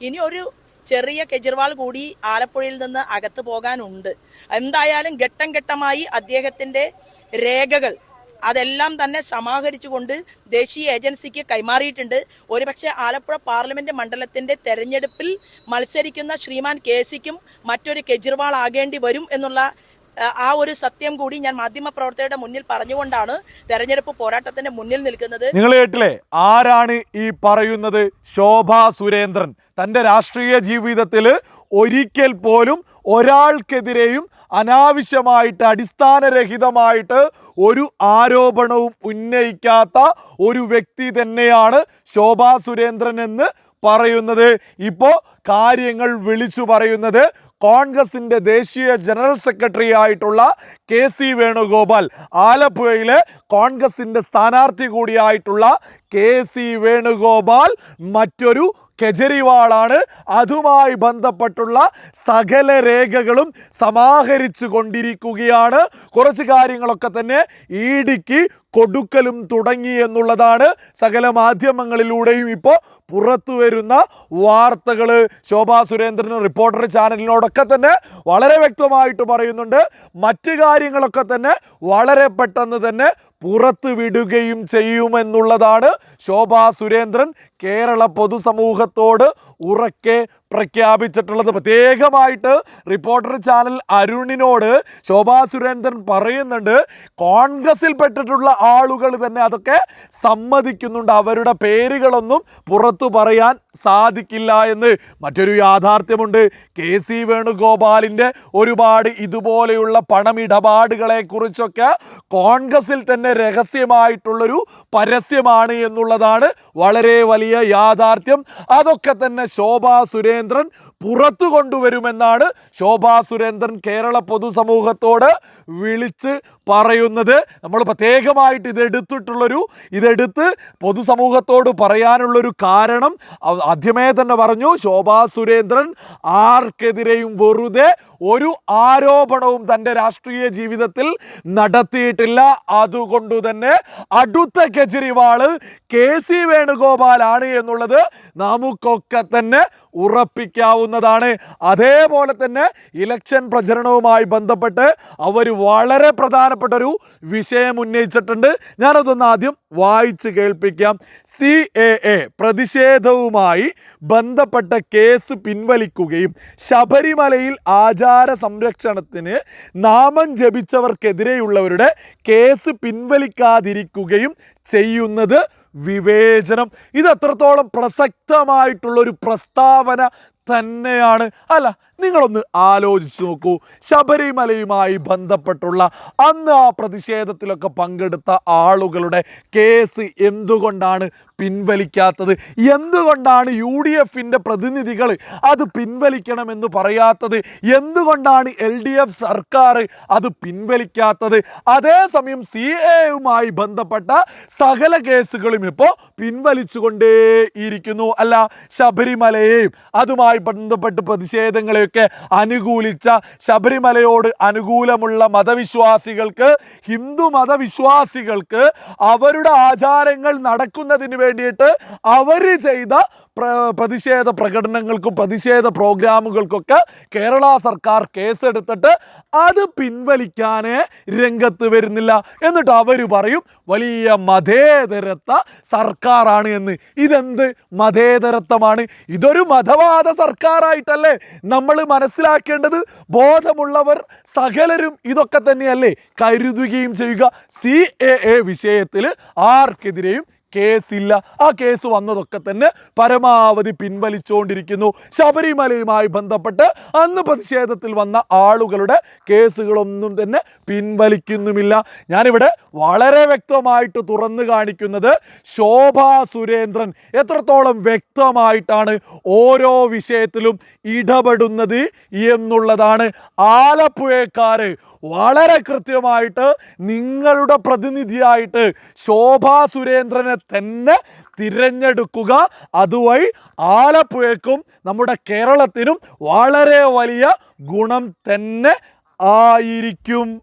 ഇനി ഒരു ചെറിയ കെജ്രിവാൾ കൂടി ആലപ്പുഴയിൽ നിന്ന് അകത്ത് പോകാനുണ്ട്. എന്തായാലും ഘട്ടം ഘട്ടമായി അദ്ദേഹത്തിന്റെ രേഖകൾ അതെല്ലാം തന്നെ സമാഹരിച്ചുകൊണ്ട് ദേശീയ ഏജൻസിക്ക് കൈമാറിയിട്ടുണ്ട്. ഒരുപക്ഷെ ആലപ്പുഴ പാർലമെന്റ് മണ്ഡലത്തിന്റെ തെരഞ്ഞെടുപ്പിൽ മത്സരിക്കുന്ന ശ്രീമാൻ കെ മറ്റൊരു കെജ്രിവാൾ ആകേണ്ടി വരും എന്നുള്ള ആ, ഒരു സത്യം കൂടി ഞാൻ മാധ്യമ മാധ്യമപ്രവർത്തകരുടെ മുന്നിൽ പറഞ്ഞുകൊണ്ടാണ് തെരഞ്ഞെടുപ്പ് പോരാട്ടത്തിന്റെ മുന്നിൽ നിൽക്കുന്നത്. നിങ്ങൾ കേട്ടില്ലേ? ആരാണ് ഈ പറയുന്നത്? ശോഭ സുരേന്ദ്രൻ. തന്റെ രാഷ്ട്രീയ ജീവിതത്തിൽ ഒരിക്കൽ പോലും ഒരാൾക്കെതിരെയും അനാവശ്യമായിട്ട് അടിസ്ഥാനരഹിതമായിട്ട് ഒരു ആരോപണവും ഉന്നയിക്കാത്ത ഒരു വ്യക്തി തന്നെയാണ് ശോഭാ സുരേന്ദ്രൻ എന്ന് പറയുന്നത്. ഇപ്പോൾ കാര്യങ്ങൾ വിളിച്ചു പറയുന്നത് കോൺഗ്രസിന്റെ ദേശീയ ജനറൽ സെക്രട്ടറി ആയിട്ടുള്ള കെ സി വേണുഗോപാൽ. ആലപ്പുഴയിലെ കോൺഗ്രസിന്റെ സ്ഥാനാർത്ഥി കൂടിയായിട്ടുള്ള കെ സി വേണുഗോപാൽ മറ്റൊരു കെജ്രിവാളാണ്. അതുമായി ബന്ധപ്പെട്ടുള്ള സകല രേഖകളും സമാഹരിച്ചു കൊണ്ടിരിക്കുകയാണ്. കുറച്ച് കാര്യങ്ങളൊക്കെ തന്നെ ഇടിക്ക് കൊടുക്കലും തുടങ്ങി എന്നുള്ളതാണ് സകല മാധ്യമങ്ങളിലൂടെയും ഇപ്പോൾ പുറത്തു വരുന്ന വാർത്തകൾ ശോഭാ സുരേന്ദ്രൻ റിപ്പോർട്ടർ ചാനലിനോടൊക്കെ തന്നെ വളരെ വ്യക്തമായിട്ട് പറയുന്നുണ്ട്. മറ്റു കാര്യങ്ങളൊക്കെ തന്നെ വളരെ പെട്ടെന്ന് തന്നെ പുറത്തു വിടുകയും ചെയ്യുമെന്നുള്ളതാണ് ശോഭാ സുരേന്ദ്രൻ കേരള പൊതുസമൂഹത്തോട് ഉറക്കെ പ്രഖ്യാപിച്ചിട്ടുള്ളത്. പ്രത്യേകമായിട്ട് റിപ്പോർട്ടർ ചാനൽ അരുണിനോട് ശോഭാ സുരേന്ദ്രൻ പറയുന്നുണ്ട് കോൺഗ്രസിൽ പെട്ടിട്ടുള്ള ആളുകൾ തന്നെ അതൊക്കെ സമ്മതിക്കുന്നുണ്ട്. അവരുടെ പേരുകളൊന്നും പുറത്തു പറയാൻ സാധിക്കില്ല എന്ന് മറ്റൊരു യാഥാർത്ഥ്യമുണ്ട്. കെ സി വേണുഗോപാലിന്റെ ഒരുപാട് ഇതുപോലെയുള്ള പണമിടപാടുകളെ കുറിച്ചൊക്കെ കോൺഗ്രസിൽ തന്നെ രഹസ്യമായിട്ടുള്ളൊരു പരസ്യമാണ് എന്നുള്ളതാണ് വളരെ വലിയ യാഥാർത്ഥ്യം. അതൊക്കെ തന്നെ ശോഭാ സുരേന്ദ്രൻ പുറത്തു കൊണ്ടുവരുമെന്നാണ് ശോഭാ സുരേന്ദ്രൻ കേരള പൊതുസമൂഹത്തോട് വിളിച്ച് പറയുന്നത്. നമ്മൾ പ്രത്യേകമായിട്ട് ഇതെടുത്തിട്ടുള്ളൊരു ഇതെടുത്ത് പൊതുസമൂഹത്തോട് പറയാനുള്ളൊരു കാരണം ആദ്യമേ തന്നെ പറഞ്ഞു ശോഭാ സുരേന്ദ്രൻ ആർക്കെതിരെയും വെറുതെ ഒരു ആരോപണവും തന്റെ രാഷ്ട്രീയ ജീവിതത്തിൽ നടത്തിയിട്ടില്ല. അതുകൊണ്ട് തന്നെ അടുത്ത കെജ്രിവാൾ കെ സി വേണുഗോപാലാണ് എന്നുള്ളത് നമുക്കൊക്കെ തന്നെ ഉറപ്പിക്കാവുന്നതാണ്. അതേപോലെ തന്നെ ഇലക്ഷൻ പ്രചരണവുമായി ബന്ധപ്പെട്ട് അവർ വളരെ പ്രധാനപ്പെട്ട ഒരു വിഷയം ഉന്നയിച്ചിട്ടുണ്ട്. ഞാനതൊന്ന് ആദ്യം വായിച്ച് കേൾപ്പിക്കാം. സി എ എ പ്രതിഷേധവുമായി ബന്ധപ്പെട്ട കേസ് പിൻവലിക്കുകയും ശബരിമലയിൽ ആചാര സംരക്ഷണത്തിന് നാമം ജപിച്ചവർക്കെതിരെയുള്ളവരുടെ കേസ് പിൻവലിക്കാതിരിക്കുകയും ചെയ്യുന്നത് വിവേചനം. ഇത് എത്രത്തോളം പ്രസക്തമായിട്ടുള്ളൊരു പ്രസ്താവന തന്നെയാണ്. അല്ല നിങ്ങളൊന്ന് ആലോചിച്ച് നോക്കൂ. ശബരിമലയുമായി ബന്ധപ്പെട്ടുള്ള അന്ന് ആ പ്രതിഷേധത്തിലൊക്കെ പങ്കെടുത്ത ആളുകളുടെ കേസ് എന്തുകൊണ്ടാണ് പിൻവലിക്കാത്തത്? എന്തുകൊണ്ടാണ് യു ഡി എഫിന്റെ പ്രതിനിധികൾ അത് പിൻവലിക്കണമെന്ന് പറയാത്തത്? എന്തുകൊണ്ടാണ് എൽ ഡി എഫ് സർക്കാർ അത് പിൻവലിക്കാത്തത്? അതേസമയം സി എയുമായി ബന്ധപ്പെട്ട സകല കേസുകളും ഇപ്പോൾ പിൻവലിച്ചുകൊണ്ടേയിരിക്കുന്നു. അല്ല ശബരിമലയെയും അതുമായി ബന്ധപ്പെട്ട് പ്രതിഷേധങ്ങളെയൊക്കെ അനുകൂലിച്ച ശബരിമലയോട് അനുകൂലമുള്ള മതവിശ്വാസികൾക്ക് ഹിന്ദു മതവിശ്വാസികൾക്ക് അവരുടെ ആചാരങ്ങൾ നടക്കുന്നതിന് വേണ്ടിയിട്ട് അവർ ചെയ്ത പ്ര പ്രതിഷേധ പ്രകടനങ്ങൾക്കും പ്രതിഷേധ പ്രോഗ്രാമുകൾക്കൊക്കെ കേരള സർക്കാർ കേസെടുത്തിട്ട് അത് പിൻവലിക്കാനേ രംഗത്ത് വരുന്നില്ല. എന്നിട്ട് അവർ പറയും വലിയ മതേതരത്വ സർക്കാരാണ് എന്ന്. ഇതെന്ത് മതേതരത്വമാണ്? ഇതൊരു മതവാദ സർക്കാരായിട്ടല്ലേ നമ്മൾ മനസ്സിലാക്കേണ്ടത്? ബോധമുള്ളവർ സകലരും ഇതൊക്കെ തന്നെയല്ലേ കരുതുകയും ചെയ്യുക. സി എ എ വിഷയത്തിൽ ആർക്കെതിരെയും കേസില്ല. ആ കേസ് വന്നതൊക്കെ തന്നെ പരമാവധി പിൻവലിച്ചുകൊണ്ടിരിക്കുന്നു ശബരിമലയുമായി ബന്ധപ്പെട്ട് അന്ന് പ്രതിഷേധത്തിൽ വന്ന ആളുകളുടെ കേസുകളൊന്നും തന്നെ പിൻവലിക്കുന്നുമില്ല. ഞാനിവിടെ വളരെ വ്യക്തമായിട്ട് തുറന്നു കാണിക്കുന്നത് ശോഭാ സുരേന്ദ്രൻ എത്രത്തോളം വ്യക്തമായിട്ടാണ് ഓരോ വിഷയത്തിലും ഇടപെടുന്നത് എന്നുള്ളതാണ്. ആലപ്പുഴക്കാര് വളരെ കൃത്യമായിട്ട് നിങ്ങളുടെ പ്രതിനിധിയായിട്ട് ശോഭാ സുരേന്ദ്രനെ തന്നെ തിരഞ്ഞെടുക്കുക. അതുവഴി ആലപ്പുഴയ്ക്കും നമ്മുടെ കേരളത്തിനും വളരെ വലിയ ഗുണം തന്നെ ആയിരിക്കും.